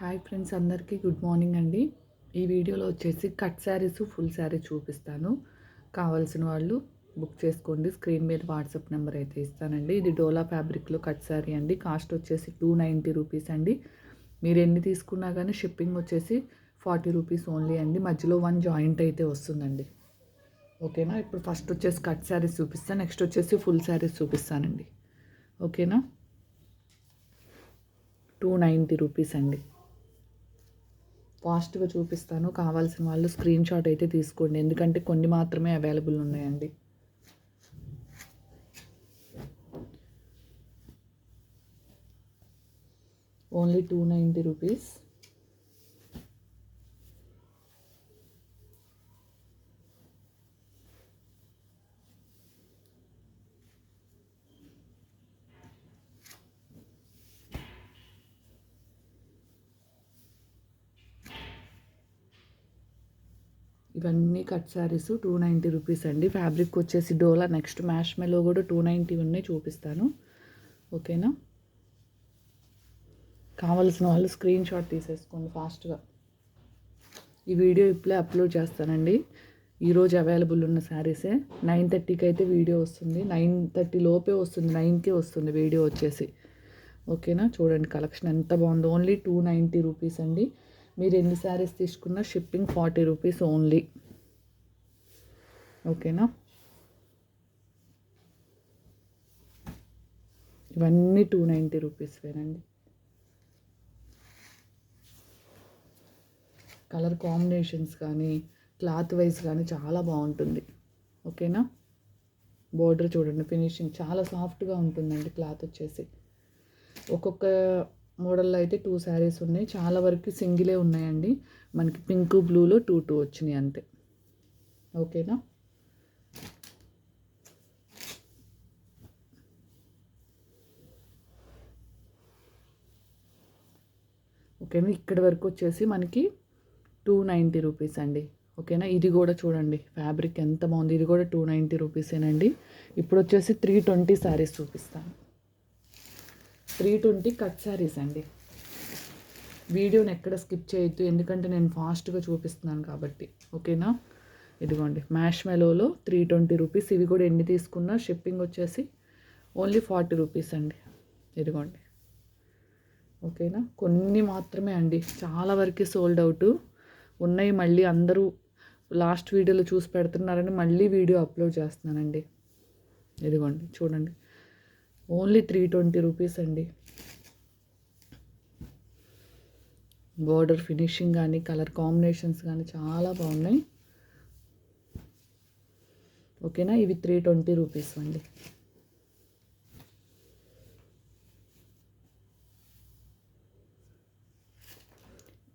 Hi friends అందరికీ good morning అండి. ఈ వీడియోలో వచ్చేసి కట్ శారీస్ ఫుల్ శారీ చూపిస్తాను. కావాల్సిన వాళ్ళు బుక్ చేసుకోండి. స్క్రీన్ మీద వాట్సాప్ నెంబర్ అయితే ఇస్తానండి. ఇది డోలా ఫ్యాబ్రిక్లో కట్ శారీ అండి. కాస్ట్ వచ్చేసి టూ నైంటీ రూపీస్ అండి. మీరు ఎన్ని తీసుకున్నా కానీ షిప్పింగ్ వచ్చేసి ఫార్టీ రూపీస్ ఓన్లీ అండి. మధ్యలో వన్ జాయింట్ అయితే వస్తుందండి. ఓకేనా? ఇప్పుడు ఫస్ట్ వచ్చేసి కట్ శారీస్ చూపిస్తాను నెక్స్ట్ వచ్చేసి ఫుల్ శారీస్ చూపిస్తానండి. ఓకేనా? టూ నైంటీ రూపీస్ అండి. పాజిటివ్గా చూపిస్తాను. కావాల్సిన వాళ్ళు స్క్రీన్ షాట్ అయితే తీసుకోండి. ఎందుకంటే కొన్ని మాత్రమే అవైలబుల్ ఉన్నాయండి. Only two ninety rupees. ఇవన్నీ cut saris two ninety rupees అండి. ఫ్యాబ్రిక్ వచ్చేసి డోలా నెక్స్ట్ మ్యాష్ మెలో కూడా టూ నైంటీ ఉన్నాయి చూపిస్తాను. ఓకేనా? కావలసిన వాళ్ళు స్క్రీన్ షాట్ తీసేసుకోండి ఫాస్ట్గా ఈ వీడియో ఇప్పుడే అప్లోడ్ చేస్తానండి. ఈరోజు అవైలబుల్ ఉన్న శారీసే నైన్ థర్టీకి అయితే వీడియో వస్తుంది. నైన్ థర్టీ లోపే వస్తుంది. నైన్కే వస్తుంది వీడియో వచ్చేసి. ఓకేనా? చూడండి కలెక్షన్ ఎంత బాగుందో. ఓన్లీ టూ నైంటీ రూపీస్ అండి. మీరు ఎన్ని శారీస్ తీసుకున్నా షిప్పింగ్ ఫార్టీ రూపీస్ ఓన్లీ ఓకేనా ఇవన్నీ టూ నైంటీ రూపీస్ వేనండి కలర్ కాంబినేషన్స్ కానీ క్లాత్ వైజ్ కానీ చాలా బాగుంటుంది. ఓకేనా బోర్డర్ చూడండి ఫినిషింగ్ చాలా సాఫ్ట్గా ఉంటుందండి క్లాత్ వచ్చేసి. ఒక్కొక్క మోడల్లో అయితే టూ శారీస్ ఉన్నాయి. చాలా వరకు సింగిలే ఉన్నాయండి. మనకి పింక్ బ్లూలో టూ టూ వచ్చినాయి అంతే. ఓకేనా? ఓకేనా? ఇక్కడి వరకు వచ్చేసి మనకి టూ నైంటీ రూపీస్ అండి. ఓకేనా? ఇది కూడా చూడండి. ఫ్యాబ్రిక్ ఎంత బాగుంది. ఇది కూడా టూ నైంటీ రూపీసేనండి. ఇప్పుడు వచ్చేసి త్రీ ట్వంటీ శారీస్ చూపిస్తాను. త్రీ ట్వంటీ కట్ శారీస్ అండి. వీడియోని ఎక్కడ స్కిప్ చేయొద్దు ఎందుకంటే నేను ఫాస్ట్గా చూపిస్తున్నాను కాబట్టి. ఓకేనా? ఇదిగోండి మ్యాష్ మెలోలో త్రీ ట్వంటీ రూపీస్. ఇవి కూడా ఎన్ని తీసుకున్నా షిప్పింగ్ వచ్చేసి ఓన్లీ ఫార్టీ రూపీస్ అండి. ఇదిగోండి. ఓకేనా? కొన్ని మాత్రమే అండి. చాలా వరకు సోల్డ్ అవుట్. ఉన్నాయి మళ్ళీ అందరూ లాస్ట్ వీడియోలో చూసి పెడుతున్నారని మళ్ళీ వీడియో అప్లోడ్ చేస్తున్నానండి. ఇదిగోండి చూడండి. ఓన్లీ త్రీ ట్వంటీ రూపీస్ అండి. బోర్డర్ ఫినిషింగ్ కానీ కలర్ కాంబినేషన్స్ కానీ చాలా బాగున్నాయి. ఓకేనా? ఇవి త్రీ ట్వంటీ రూపీస్ అండి.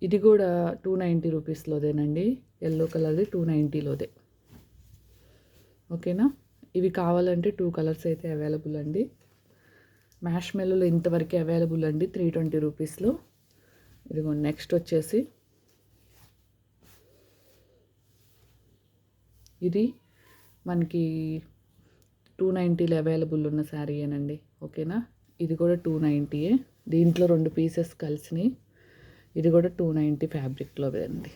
ఇది కూడా టూ నైంటీ రూపీస్లోదేనండి ఎల్లో కలర్ది టూ నైంటీలోదే ఓకేనా? ఇవి కావాలంటే టూ కలర్స్ అయితే అవైలబుల్ అండి. మ్యాష్ మెల్లో ఇంతవరకు అవైలబుల్ అండి త్రీ ట్వంటీ రూపీస్లో. ఇదిగో నెక్స్ట్ వచ్చేసి ఇది మనకి టూ నైంటీలో అవైలబుల్ ఉన్న శారీయేనండి ఓకేనా? ఇది కూడా టూ నైంటీయే. దీంట్లో రెండు పీసెస్ కలిసినాయి. ఇది కూడా టూ నైంటీ ఫ్యాబ్రిక్లో అండి.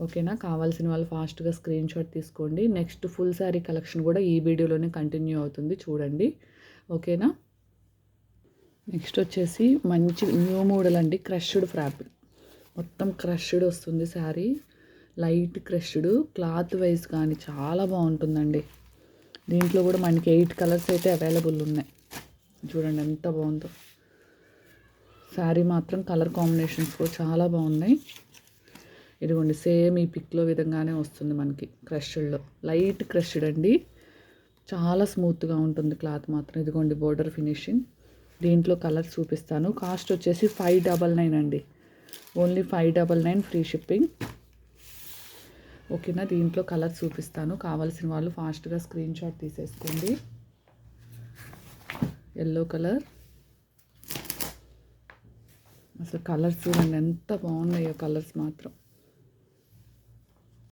ఓకేనా? కావాల్సిన వాళ్ళు ఫాస్ట్గా స్క్రీన్ షాట్ తీసుకోండి. నెక్స్ట్ ఫుల్ శారీ కలెక్షన్ కూడా ఈ వీడియోలోనే కంటిన్యూ అవుతుంది. చూడండి. ఓకేనా? నెక్స్ట్ వచ్చేసి మంచి న్యూ మోడల్ అండి. క్రష్డ్ ఫ్యాబ్రిక్ మొత్తం క్రష్డ్ వస్తుంది sari light crushed. Cloth wise కానీ చాలా బాగుంటుందండి. దీంట్లో కూడా మనకి ఎయిట్ కలర్స్ అయితే అవైలబుల్ ఉన్నాయి. చూడండి ఎంత బాగుందో. శారీ మాత్రం కలర్ కాంబినేషన్స్ కూడా చాలా బాగున్నాయి. ఇదిగోండి సేమ్ ఈ పిక్లో విధంగానే వస్తుంది మనకి క్రష్డ్లో. లైట్ క్రష్డ్ అండి. చాలా స్మూత్గా ఉంటుంది క్లాత్ మాత్రం. ఇదిగోండి బోర్డర్ ఫినిషింగ్. దీంట్లో కలర్ చూపిస్తాను. కాస్ట్ వచ్చేసి ఫైవ్ డబల్ నైన్ అండి. Only five double nine free shipping. ఓకేనా దీంట్లో కలర్ చూపిస్తాను. కావాల్సిన వాళ్ళు ఫాస్ట్గా స్క్రీన్ షాట్ తీసేసుకోండి. Yellow colour. అసలు కలర్స్ చూడండి ఎంత బాగున్నాయో కలర్స్ మాత్రం.